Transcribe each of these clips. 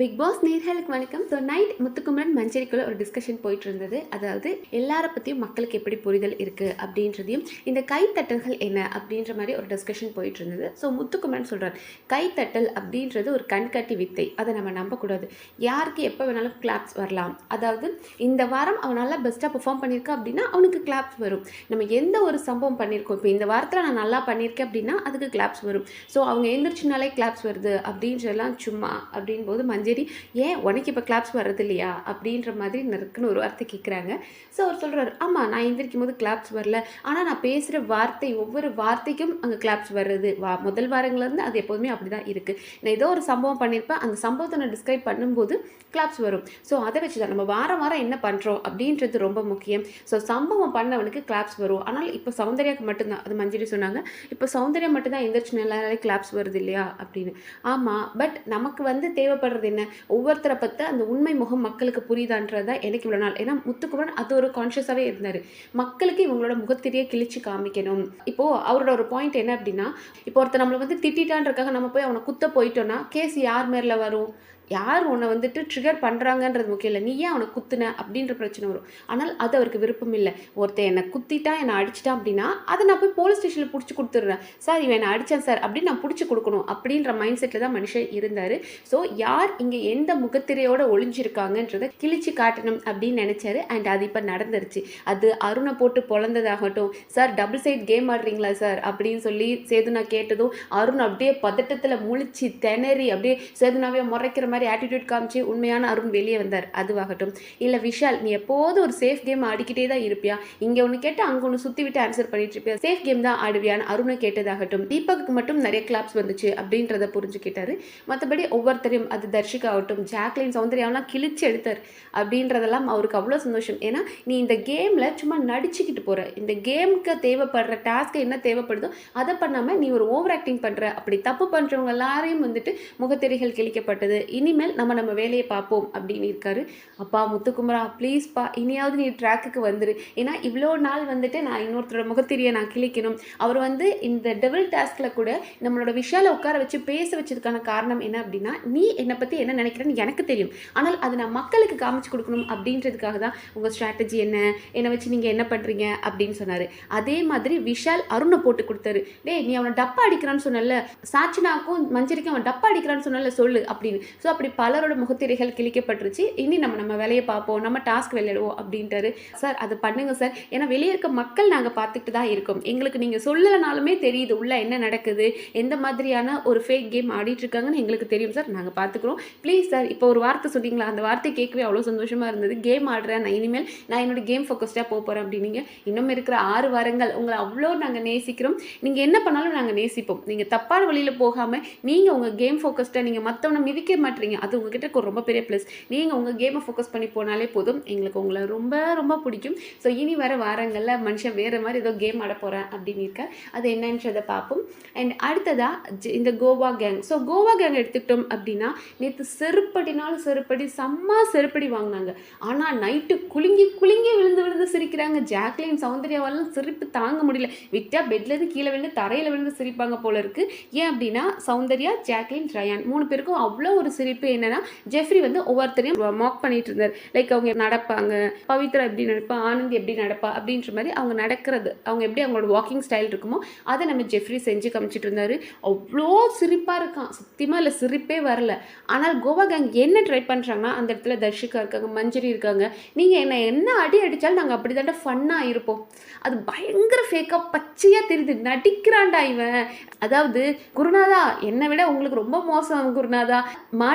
Big pass நேர்களுக்கு வணக்கம். So night Muthukumaran மஞ்சரிக்குள்ள ஒரு டிஸ்கஷன் போயிட்டு இருந்தது அதாவது எல்லாரை பற்றியும் மக்களுக்கு எப்படி புரிதல் இருக்குது அப்படின்றதையும் இந்த கைத்தட்டல்கள் என்ன அப்படின்ற மாதிரி ஒரு டிஸ்கஷன் போயிட்டு இருந்தது ஸோ முத்துக்குமரன் சொல்கிறார் கைத்தட்டல் அப்படின்றது ஒரு கண்கட்டி வித்தை. அதை நம்ம நம்பக்கூடாது. யாருக்கு எப்போ வேணாலும் கிளாப்ஸ் வரலாம். அதாவது இந்த வாரம் அவன் நல்லா பெஸ்ட்டாக பெர்ஃபார்ம் பண்ணியிருக்கா அப்படின்னா அவனுக்கு கிளாப்ஸ் வரும். நம்ம எந்த ஒரு சம்பவம் பண்ணியிருக்கோம்? இப்போ இந்த வாரத்தில் நான் நல்லா பண்ணியிருக்கேன் அப்படின்னா அதுக்கு கிளாப்ஸ் வரும். ஸோ அவங்க எழுந்திரிச்சினாலே கிளாப்ஸ் வருது அப்படின்றதெல்லாம் சும்மா அப்படின் போது மஞ்சரி ஏன் உனக்கு இப்போ கிளாப்ஸ் வர்றது இல்லையா அப்படின்ற மாதிரி நறுக்குன்னு ஒரு வார்த்தை கேட்குறாங்க ஸோ அவர் சொல்கிறார் ஆமாம் நான் எந்திரிக்கும் போது கிளாப்ஸ் வரல. ஆனால் நான் பேசுகிற வார்த்தை ஒவ்வொரு வார்த்தைக்கும் அங்கே கிளாப்ஸ் வர்றது. வா முதல் வாரங்கள்லேருந்து அது எப்போதுமே அப்படி தான் இருக்குது நான் ஏதோ ஒரு சம்பவம் பண்ணியிருப்பேன் அந்த சம்பவத்தை நான் டிஸ்கிரைப் பண்ணும்போது கிளாப்ஸ் வரும். ஸோ அதை வச்சு தான் நம்ம வாரம் வாரம் என்ன பண்ணுறோம் அப்படின்றது ரொம்ப முக்கியம். ஸோ சம்பவம் பண்ணவனுக்கு கிளாப்ஸ் வரும். ஆனால் இப்போ சௌந்தர்யாக்கு மட்டும்தான். அது மஞ்சரி சொன்னாங்க. இப்போ சௌந்தர்யா மட்டும்தான் எந்திரிச்சு நல்லா கிளாப்ஸ் வருது இல்லையா? அப்படின்னு. ஆமாம் பட் நமக்கு வந்து தேவைப்படுறது என்ன? ஒவ்வொருத்தரை பற்றி அந்த உண்மை முகம் மக்களுக்கு புரியுதான்றது தான் எனக்கு இவ்வளோ நாள். ஏன்னா முத்துக்குமரன் அது ஒரு கான்ஷியஸாகவே இருந்தார். மக்களுக்கு இவங்களோட முகத்திரியை கிழிச்சு காமிக்கணும். இப்போது அவரோட ஒரு பாயிண்ட் என்ன அப்படின்னா இப்போ ஒருத்தர் நம்மளை வந்து திட்டான்றக்காக நம்ம போய் அவனை குத்த போயிட்டோன்னா கேஸ் யார் மேரில் வரும்? யார் உன்னை வந்துட்டு ட்ரிகர் பண்ணுறாங்கன்றது முக்கியம் இல்லை. நீ ஏன் அவனை குத்துன அப்படின்ற பிரச்சனை வரும். ஆனால் அது அவருக்கு விருப்பம் இல்லை. ஒருத்தன் என்னை குத்திட்டா என்னை அடிச்சிட்டான் அப்படின்னா அதை நான் போய் போலீஸ் ஸ்டேஷனில் பிடிச்சி கொடுத்துட்றேன். சார் இவன் என்னை அடித்தேன் சார் அப்படின்னு நான் பிடிச்சி கொடுக்கணும் அப்படின்ற மைண்ட் செட்டில் தான் மனுஷன் இருந்தார். ஸோ யார் இங்கே எந்த முகத்திரையோடு ஒளிஞ்சிருக்காங்கன்றதை கிழிச்சு காட்டணும் அப்படின்னு நினச்சாரு. அண்ட் அது இப்போ நடந்துருச்சு. அது அருணை போட்டு பொழந்ததாகட்டும் சார் டபுள் சைட் கேம் ஆடுறீங்களா சார்? அப்படின்னு சொல்லி சேதுனா கேட்டதும் அருண் அப்படியே பதட்டத்தில் முழிச்சு திணறி அப்படியே சேதுனாவே முறைக்கிற மாதிரி ஆட்டிடியூட் காமிச்சு உண்மையான அருண் வெளியே வந்தார். அதுவாகட்டும். இல்லை விஷால் நீ எப்போதும் ஒரு சேஃப் கேம் ஆடிக்கிட்டே தான் இருப்பியா? இங்கே ஒன்று கேட்டு அங்கே ஒன்று சுற்றி விட்டு ஆன்சர் பண்ணிட்டு இருப்பியா? சேஃப் கேம் தான் ஆடுவியான்னு அருணை கேட்டதாகட்டும். தீபக்கு மட்டும் நிறைய கிளாப்ஸ் வந்துச்சு அப்படின்றத புரிஞ்சுக்கிட்டாரு மற்றபடி ஒவ்வொருத்தரையும் அது தர்ஷிகா ஆகட்டும் ஜாக்லின் சௌந்தர்யாவெல்லாம் கிழிச்சு எடுத்தார் அப்படின்றதெல்லாம் அவருக்கு அவ்வளோ சந்தோஷம். ஏன்னா நீ இந்த கேமில் சும்மா நடிச்சுக்கிட்டு போகிற இந்த கேமுக்கு தேவைப்படுற டாஸ்க்கு என்ன தேவைப்படுதோ அதை பண்ணாமல் நீ ஒரு ஓவர் ஆக்டிங் பண்ணுற அப்படி தப்பு பண்ணுறவங்க எல்லாரையும் வந்துட்டு முகத்திரைகள் கிழிக்கப்பட்டது. இனிமேல் நம்ம நம்ம வேலையை பார்ப்போம் அப்படின்னு இருக்காரு. அப்பா முத்துக்குமரா ப்ளீஸ்ப்பா இனியாவது நீ ட்ராக்குக்கு வந்துரு. ஏன்னா இவ்வளோ நாள் வந்துட்டு நான் இன்னொருத்தரோட முகத்திரியை நான் கிழிக்கணும். அவர் வந்து இந்த டெவல் டாஸ்கில் கூட நம்மளோட விஷால உட்கார வச்சு பேச வச்சதுக்கான காரணம் என்ன அப்படின்னா நீ என்னை பற்றி என்ன நினைக்கிறேன்னு எனக்கு தெரியும். ஆனால் அதை நான் மக்களுக்கு காமிச்சு கொடுக்கணும் அப்படின்றதுக்காக தான் உங்கள் ஸ்ட்ராட்டஜி என்ன? என்னை வச்சு நீங்கள் என்ன பண்ணுறீங்க அப்படின்னு சொன்னார். அதே மாதிரி விஷால் அருணை போட்டு கொடுத்தாரு. டேய் நீ அவனை டப்பா அடிக்கிறான்னு சொன்னல சாச்சினாக்கும் மஞ்சரிக்கும் அவன் டப்பா அடிக்கிறான்னு சொன்னல சொல்லு அப்படின்னு. ஸோ அப்படி பலரோட முகத்திரைகள் கிழிக்கப்பட்டுருச்சு. இனி நம்ம நம்ம வேலையை பார்ப்போம். நம்ம டாஸ்க் விளையாடுவோம் அப்படின்ட்டாரு சார் அது பண்ணுங்க சார். ஏன்னா வெளியே இருக்க மக்கள் நாங்கள் பார்த்துக்கிட்டு தான் இருக்கோம். எங்களுக்கு நீங்கள் சொல்லலைனாலுமே தெரியுது உள்ள என்ன நடக்குது எந்த மாதிரியான ஒரு ஃபேக் கேம் ஆடிட்டு இருக்காங்கன்னு எங்களுக்கு தெரியும் சார். நாங்கள் பார்த்துக்குறோம். ப்ளீஸ் சார் இப்போ ஒரு வார்த்தை சொன்னீங்களா? அந்த வார்த்தை கேட்கவே அவ்வளோ சந்தோஷமாக இருந்தது. கேம் ஆடுறேன் நான் இனிமேல் நான் என்னோட கேம் ஃபோக்கஸ்டாக போக போகிறேன் அப்படின்னீங்க. இன்னும் இருக்கிற ஆறு வாரங்கள் உங்களை அவ்வளோ நாங்கள் நேசிக்கிறோம். நீங்கள் என்ன பண்ணாலும் நாங்கள் நேசிப்போம். நீங்கள் தப்பான வழியில் போகாமல் நீங்கள் உங்கள் கேம் ஃபோக்கஸ்டாக நீங்கள் மற்றவனை மிதிக்க மாட்டீங்க. அது உங்ககிட்ட இருக்க ரொம்ப பெரிய ப்ளஸ் நீங்கள் உங்கள் கேமை ஃபோக்கஸ் பண்ணி போனாலே போதும். எங்களுக்கு உங்களை ரொம்ப ரொம்ப பிடிக்கும். ஸோ இனி வர வாரங்களில் மனுஷன் வேறு மாதிரி ஏதோ கேம் ஆட போகிறேன் அப்படின்னு இருக்க. அது என்னன்றதை பார்ப்போம். அண்ட் அடுத்ததாக இந்த Goa gang so Goa gang எடுத்துக்கிட்டோம் அப்படின்னா நேற்று செருப்படினாலும் செருப்படி செம்ம செருப்படி வாங்கினாங்க. ஆனால் நைட்டு குலுங்கி குலுங்கி விழுந்து விழுந்து சிரிக்கிறாங்க. ஜாக்லின் சௌந்தர்யாவாலும் சிரிப்பு தாங்க முடியல. விட்டா பெட்லேருந்து கீழே விழுந்து தரையில் விழுந்து சிரிப்பாங்க போல இருக்கு. ஏன் அப்படின்னா சௌந்தர்யா ஜாக்லின் ரயான் மூணு பேருக்கும் அவ்வளோ ஒரு சிரிப்பு என்னன்னா ஜெஃப்ரி வந்து ஒவ்வொருத்தரையும் மாக் பண்ணிட்டு இருந்தார் லைக் அவங்க நடப்பாங்க பவித்ரா எப்படி நடப்பா ஆனந்த் எப்படி நடப்பா அப்படின்ற மாதிரி அவங்க நடக்கிறது அவங்க எப்படி அவங்களோட வாக்கிங் ஸ்டைல் இருக்குமோ அதை நம்ம ஜெஃப்ரி செஞ்சு காமிச்சிட்டு இருந்தாரு அவ்வளோ சிரிப்பாக இருக்கான். சத்தியமாக இல்லை சிரிப்பே வரல. ஆனால் கோவா கேங் என்ன ட்ரை பண்ணுறாங்கன்னா அந்த இடத்துல தர்ஷிகா இருக்காங்க மஞ்சரி இருக்காங்க. நீங்கள் என்ன என்ன அடி அடித்தாலும் நாங்கள் அப்படி தாண்டா ஃபன்னாக இருப்போம். அது பயங்கர ஃபேக்காக பச்சையாக தெரியுது. நடிக்கிறான்டா இவன். அதாவது குருநாதா என்னை விட உங்களுக்கு ரொம்ப மோசம் குருநாதா.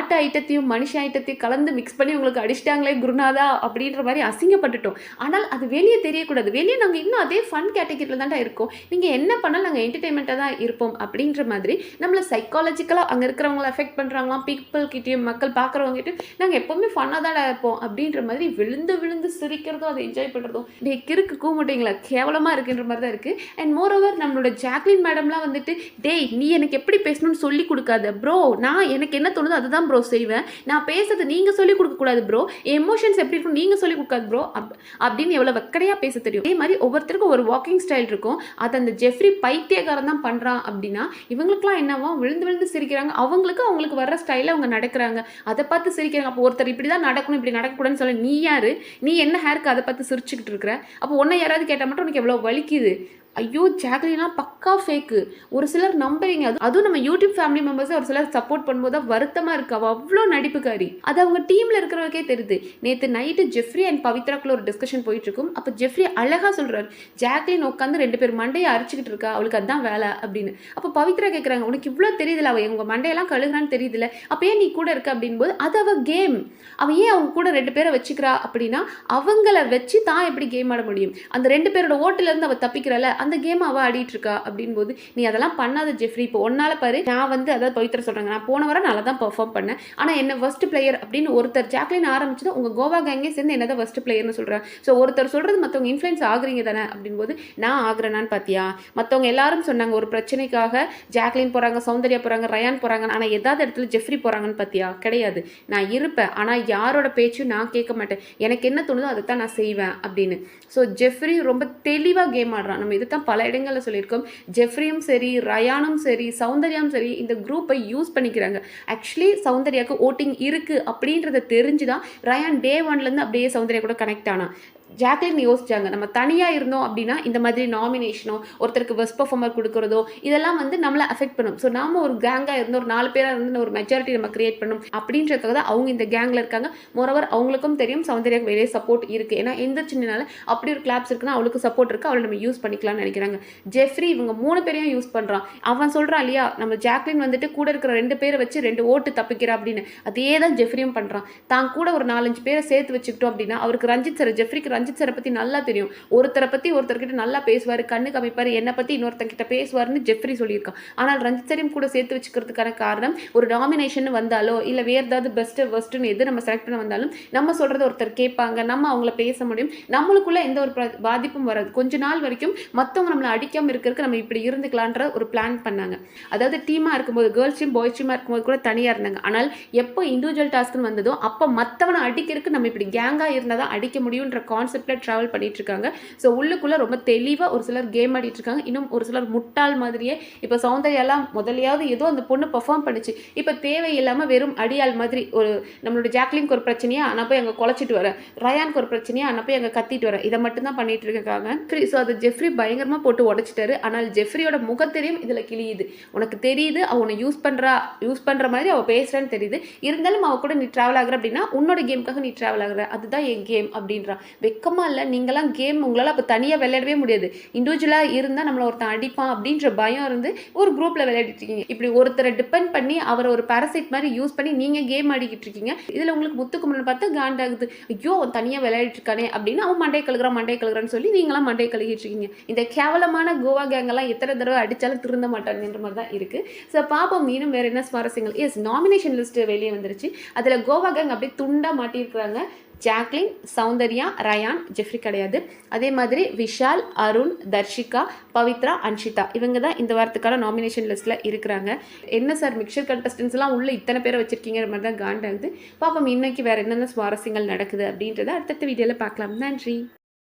மாட்டு ஐட்டத்தையும் மனுஷ ஐட்டத்தையும் கலந்து மிக்ஸ் பண்ணி உங்களுக்கு அடிச்சிட்டாங்களே குருநாதா அப்படின்ற மாதிரி அசிங்கப்பட்டுட்டோம். ஆனால் அது வெளியே தெரியக்கூடாது. வெளியே நாங்கள் இன்னும் அதே ஃபன் கேட்டகரியில் தான்டா இருக்கோம். நீங்கள் என்ன பண்ணாலும் நாங்கள் என்டர்டெயின்மெண்ட்டாக தான் இருப்போம் அப்படின்ற மாதிரி நம்மளை சைக்காலஜிக்கலாக அங்கே இருக்கிறவங்கள அஃபெக்ட் பண்ணுறாங்களாம் பீப்புள் கிட்டேயும் மக்கள் பார்க்குறவங்க கிட்டேயும் நாங்கள் எப்போவுமே ஃபன்னாக தான் இருப்போம் அப்படின்ற மாதிரி விழுந்து விழுந்து சிரிக்கிறதும் அதை என்ஜாய் பண்ணுறதும் டே கிறுக்கு கூமுட்டிங்களா கேவலமாக இருக்குன்ற மாதிரி தான் இருக்குது அண்ட் மோர் ஓவர் நம்மளோட ஜாக்லின் மேடம்லாம் வந்துட்டு டேய் நீ எனக்கு எப்படி பேசணும்னு சொல்லி கொடுக்காத ப்ரோ நான் எனக்கு என்ன தோணுதோ அதுதான் ப்ரோ செய்வேன். நான் பேசுறது நீங்கள் சொல்லிக் கொடுக்கக்கூடாது ப்ரோ எமோஷன்ஸ் எப்படி இருக்கும் நீங்கள் சொல்லிக் கொடுக்காது ப்ரோ அப் அப்படின்னு எவ்வளோ வெக்கடையாக பேச தெரியும். அதே மாதிரி ஒவ்வொருத்தருக்கும் ஒரு வாக்கிங் ஸ்டைல் இருக்கும். அதை அந்த ஜெஃப்ரி பைத்தியக்காரன் தான் பண்ணுறான் அப்படின்னா இவங்களுக்குலாம் என்னவோ விழுந்து விழுந்து சிரிக்கிறாங்க. அவங்களுக்கு அவங்களுக்கு வர்ற ஸ்டைலில் அவங்க நடக்கிறாங்க. அதை பார்த்து சிரிக்கிறாங்க. அப்போ ஒருத்தர் இப்படி தான் நடக்கணும் இப்படி நடக்கக்கூடாதுன்னு சொல்ல நீ யார்? நீ என்ன ஹேருக்கு அதை பார்த்து சிரிச்சுக்கிட்டு இருக்கிற? அப்போ உன்னை யாராவது கேட்டால் மட்டும் உனக்கு எவ்வளோ வலிக்குது? ஐயோ ஜாக்லினா பக்கா ஃபேக்கு ஒரு சிலர் நம்புறீங்க. அது அதுவும் நம்ம யூடியூப் ஃபேமிலி மெம்பர்ஸை ஒரு சிலர் சப்போர்ட் பண்ணும்போது தான் வருத்தமாக இருக்கு. அவள் அவ்வளோ நடிப்புக்காரி. அது அவங்க டீமில் இருக்கிறவங்களுக்கே தெரியுது. நேற்று நைட்டு ஜெஃப்ரி அண்ட் பவித்ராக்குள்ள ஒரு டிஸ்கஷன் போயிட்டு இருக்கும் அப்போ ஜெஃப்ரி அழகாக சொல்கிறார் ஜாக்லின் உட்காந்து ரெண்டு பேர் மண்டையை அரிச்சுக்கிட்டு இருக்கா. அவளுக்கு அதுதான் வேலை அப்படின்னு. அப்போ பவித்ரா கேட்குறாங்க உனக்கு இவ்வளோ தெரியுதுல அவள் உங்கள் மண்டையெல்லாம் கழுகுறான்னு தெரியுதுல. அப்போ ஏன் நீ கூட இருக்க? அப்படின்போது அது அவள் கேம் அவள் ஏன் அவங்க கூட ரெண்டு பேரை வச்சுக்கிறா? அப்படின்னா அவங்கள வச்சு தான் எப்படி கேம் ஆட முடியும். அந்த ரெண்டு பேரோட ஓட்டிலேருந்து அவள் தப்பிக்கிறாள் அந்த கேம் அவள் ஆடிட்டு இருக்கா அப்படின் போது நீ அதெல்லாம் பண்ணாத ஜெஃப்ரி. இப்போ ஒன்னால பாரு. நான் வந்து அதாவது பவித்ரா சொல்கிறாங்க நான் போன வாரம் நல்லா தான் பெர்ஃபார்ம் பண்ணேன். ஆனால் என்ன ஃபர்ஸ்ட் பிளேயர் அப்படின்னு ஒருத்தர் ஜாக்லின் ஆரம்பிச்சது உங்கள் கோவா கேங்கே சேர்ந்து என்னதான் ஃபர்ஸ்ட் பிளேயர்னு சொல்கிறேன் ஸோ ஒருத்தர் சொல்கிறது மற்றவங்க இன்ஃப்ளூயன்ஸ் ஆகுறீங்க தானே? அப்படின்போது நான் ஆகுறேனான்னு பார்த்தியா மற்றவங்க எல்லாரும் சொன்னாங்க ஒரு பிரச்சனைக்காக ஜாக்லின் போகிறாங்க சௌந்தர்யா போகிறாங்க ரயான் போகிறாங்க ஆனால் ஏதாவது இடத்துல ஜெஃப்ரி போகிறாங்கன்னு பார்த்தியா கிடையாது. நான் இருப்பேன். ஆனால் யாரோட பேச்சும் நான் கேட்க மாட்டேன். எனக்கு என்ன தோணுதோ அதை தான் நான் செய்வேன் அப்படின்னு. ஸோ ஜெஃப்ரி ரொம்ப தெளிவாக கேம் ஆடுறான் நம்ம இது தான் பல இடங்களில் சொல்லியிருக்கோம். ஜெஃப்ரியும் சரி ரயானும் சரி சௌந்தர்யாவும் சரி இந்த குரூப்பை யூஸ் பண்ணிக்கிறாங்க. ஆக்சுவலி சௌந்தர்யாவுக்கு ஓட்டிங் இருக்குது அப்படின்றத தெரிஞ்சு தான் ரயான் டே ஒன்லேருந்து அப்படியே சௌந்தர்யா கூட கனெக்ட் ஆனான் ஜாக்லின் யோசிச்சாங்க. நம்ம தனியாக இருந்தோம் அப்படின்னா இந்த மாதிரி நாமினேஷனோ ஒருத்தருக்கு பெஸ்ட் பர்ஃபார்மர் கொடுக்குறதோ இதெல்லாம் வந்து நம்மளை அஃபெக்ட் பண்ணும். ஸோ நாம ஒரு கேங்காக இருந்து ஒரு நாலு பேராக இருந்து ஒரு மெஜாரிட்டி நம்ம கிரியேட் பண்ணும் அப்படின்றதுக்காக தான் அவங்க இந்த கேங்கில் இருக்காங்க. மொரவர் அவங்களுக்கும் தெரியும் சௌந்தர்யாக்கு வெளியே சப்போர்ட் இருக்குது ஏன்னா எந்த சின்னனால அப்படி ஒரு கிளாப்ஸ் இருக்குன்னா அவளுக்கு சப்போர்ட் இருக்குது அவளை நம்ம யூஸ் பண்ணிக்கலாம்னு நினைக்கிறாங்க. ஜெஃப்ரி இவங்க மூணு பேரையும் யூஸ் பண்ணுறான் அவன் சொல்கிறான் இல்லையா நம்ம ஜாக்லின் வந்துட்டு கூட இருக்கிற ரெண்டு பேரை வச்சு ரெண்டு ஓட்டு தப்பிக்கிறா அப்படின்னு. அதே தான் ஜெஃப்ரியும் பண்ணுறான் தான் கூட ஒரு நாலஞ்சு பேரை சேர்த்து வச்சுக்கிட்டோம் அப்படின்னா அவருக்கு ரஞ்சித் சார் ஜெஃப்ரிக்கு ரஞ்சித் சாரை பற்றி நல்லா தெரியும். ஒருத்தரை பற்றி ஒருத்தர்கிட்ட நல்லா பேசுவார் கண்ணு காமிப்பார் என்னை பற்றி இன்னொருத்தங்கிட்ட பேசுவார்னு ஜெஃப்ரி சொல்லியிருக்கான். ஆனால் ரஞ்சித் சாரையும் கூட சேர்த்து வச்சுக்கிறதுக்கான காரணம் ஒரு நாமினேஷன் வந்தாலோ இல்லை வேறு ஏதாவது பெஸ்ட்டு பெஸ்ட்டுன்னு எது நம்ம செலக்ட் பண்ண வந்தாலும் நம்ம சொல்கிறத ஒருத்தர் கேட்பாங்க நம்ம அவங்கள பேச முடியும். நம்மளுக்குள்ளே எந்த ஒரு பாதிப்பும் வராது. கொஞ்ச நாள் வரைக்கும் மற்றவங்க நம்மளை அடிக்காமல் இருக்கிறதுக்கு நம்ம இப்படி இருந்துக்கலான்ற ஒரு பிளான் பண்ணாங்க. அதாவது டீமாக இருக்கும்போது கேர்ள்ஸ் டீம் பாய்ஸ் டீமாக இருக்கும்போது கூட தனியாக இருந்தாங்க. ஆனால் எப்போ இண்டிவிஜுவல் டாஸ்க்னு வந்ததோ அப்போ மற்றவனை அடிக்கிறதுக்கு நம்ம இப்படி கேங்காக இருந்தால் தான் அடிக்க முடியுன்ற கான்செப்டில் ட்ராவல் பண்ணிட்டு இருக்காங்க ஸோ உள்ளுக்குள்ளே ரொம்ப தெளிவாக ஒரு சிலர் கேம் ஆடிட்டு இருக்காங்க இன்னும் ஒரு சிலர் முட்டாள் மாதிரியே இப்போ சௌந்தர்யாலாம் முதலியாவது ஏதோ அந்த பொண்ணு பெர்ஃபார்ம் பண்ணுச்சு. இப்போ தேவையில்லாமல் வெறும் அடியாள் மாதிரி ஒரு நம்மளோட ஜாக்லிங்க்கு ஒரு பிரச்சனையா நான் போய் அங்கே குலைச்சிட்டு வரேன். ரயானுக்கு ஒரு பிரச்சனையா நான் போய் அங்கே கத்திட்டு வரேன். இதை மட்டும் தான் பண்ணிட்டு இருக்காங்க ஸோ அதை ஜெஃப்ரி பயங்கரமாக போட்டு உடைச்சிட்டாரு. ஆனால் ஜெஃப்ரியோட முகத்தெரியும் இதில் கிழியுது. உனக்கு தெரியுது அவனை யூஸ் பண்ணுறா யூஸ் பண்ணுற மாதிரி அவள் பேசுகிறான்னு தெரியுது. இருந்தாலும் அவள் கூட நீ ட்ராவல் ஆகுற அப்படின்னா உன்னோட கேமுக்காக நீ ட்ராவல் ஆகுற. அதுதான் என் கேம் அப்படின்றா. வெக்கமாக இல்லை நீங்களாம் கேம் உங்களால் அப்போ தனியாக விளையாடவே முடியாது. இண்டிவிஜுவலாக இருந்தால் நம்மளை ஒருத்தன் அடிப்பான் அப்படின்ற பயம் இருந்து ஒரு குரூப்பில் விளையாடிட்டு இருக்கீங்க. இப்படி ஒருத்தரை டிபெண்ட் பண்ணி அவரை ஒரு பேரசைட் மாதிரி யூஸ் பண்ணி நீங்கள் கேம் ஆடிக்கிட்டு இருக்கீங்க. இதில் உங்களுக்கு முத்துக்குமரன் பார்த்தா காண்டாகுது ஐயோ அவன் தனியாக விளையாடிட்டு இருக்கானே அப்படின்னு அவன் மண்டை கழுகுறான் மண்டை கழுகுறான்னு சொல்லி நீங்களாம் மண்டை கழுகிட்டு இருக்கீங்க. இந்த கேவலமான கோவா கேங்கெல்லாம் எத்தனை தடவை அடித்தாலும் திருந்த மாட்டாங்கன்ற மாதிரி தான் இருக்குது ஸோ பாப்போம் மீனும் வேறு என்ன சுவாரஸ்யங்கள்? எஸ் நாமினேஷன் லிஸ்ட்டு வெளியே வந்துருச்சு. அதில் கோவா கேங் அப்படியே துண்டாக மாட்டியிருக்கிறாங்க. ஜாக்லின் சௌந்தர்யா ரயான் ஜெஃப்ரி கிடையாது. அதே மாதிரி விஷால் அருண் தர்ஷிகா பவித்ரா அன்ஷிதா. இவங்க தான் இந்த வாரத்துக்கான நாமினேஷன் லிஸ்ட்டில் இருக்கிறாங்க. என்ன சார் மிக்சர் கண்டஸ்டன்ஸ்லாம் உள்ளே இத்தனை பேரை வச்சுருக்கீங்கிற மாதிரி தான் காண்டாகுது. பாப்போம் இன்னைக்கு வேறு என்னென்ன சுவாரஸ்யங்கள் நடக்குது அப்படின்றத அடுத்தடுத்த வீடியோவில் பார்க்கலாம். நன்றி.